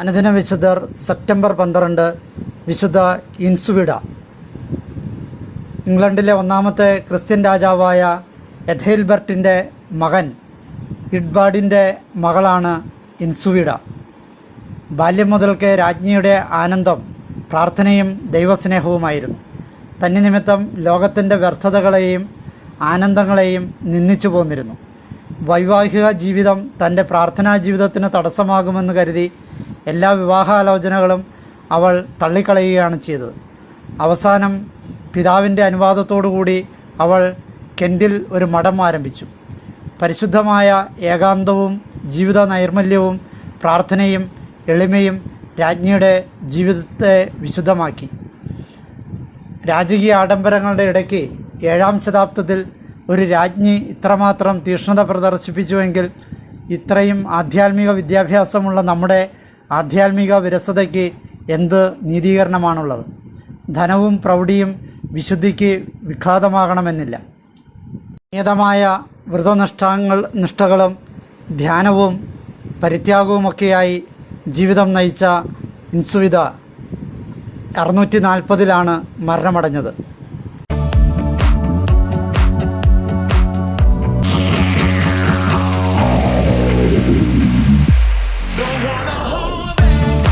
അനുദിന വിശുദ്ധർ സെപ്റ്റംബർ പന്ത്രണ്ട് വിശുദ്ധ ഇൻസുവിഡ ഇംഗ്ലണ്ടിലെ ഒന്നാമത്തെ ക്രിസ്ത്യൻ രാജാവായ എഥേൽബർട്ടിന്റെ മകൻ ഇഡ്ബാഡിന്റെ മകളാണ് ഇൻസുവിഡ ബാല്യം മുതൽക്കേ രാജ്ഞിയുടെ ആനന്ദം പ്രാർത്ഥനയും ദൈവസ്നേഹവുമായിരുന്നു. തന്നെ നിമിത്തം ലോകത്തിന്റെ വ്യർത്ഥതകളെയും ആനന്ദങ്ങളെയും നിന്ദിച്ചു പോന്നിരുന്നു. വൈവാഹിക ജീവിതം തന്റെ പ്രാർത്ഥനാ ജീവിതത്തിന് തടസ്സമാകുമെന്ന് കരുതി എല്ലാ വിവാഹാലോചനകളും അവൾ തള്ളിക്കളയുകയാണ് ചെയ്തത്. അവസാനം പിതാവിന്റെ അനുവാദത്തോടുകൂടി അവൾ കെൻഡിൽ ഒരു മഠം ആരംഭിച്ചു. പരിശുദ്ധമായ ഏകാന്തവും ജീവിത നൈർമല്യവും പ്രാർത്ഥനയും എളിമയും രാജ്ഞിയുടെ ജീവിതത്തെ വിശുദ്ധമാക്കി. രാജകീയ ആഡംബരങ്ങളുടെ ഇടയ്ക്ക് ഏഴാം ശതാബ്ദത്തിൽ ഒരു രാജ്ഞി ഇത്രമാത്രം തീഷ്ണത പ്രദർശിപ്പിച്ചുവെങ്കിൽ ഇത്രയും ആധ്യാത്മിക വിദ്യാഭ്യാസമുള്ള നമ്മുടെ ആധ്യാത്മിക വിരസതയ്ക്ക് എന്ത് നീതീകരണമാണുള്ളത്? ധനവും പ്രൗഢിയും വിശുദ്ധിക്ക് വിഘാതമാകണമെന്നില്ല. നിയതമായ വ്രതനിഷ്ഠാങ്ങൾ നിഷ്ഠകളും ധ്യാനവും പരിത്യാഗവുമൊക്കെയായി ജീവിതം നയിച്ച ഇൻസുവിത അറുന്നൂറ്റി നാൽപ്പതിലാണ് മരണമടഞ്ഞത്.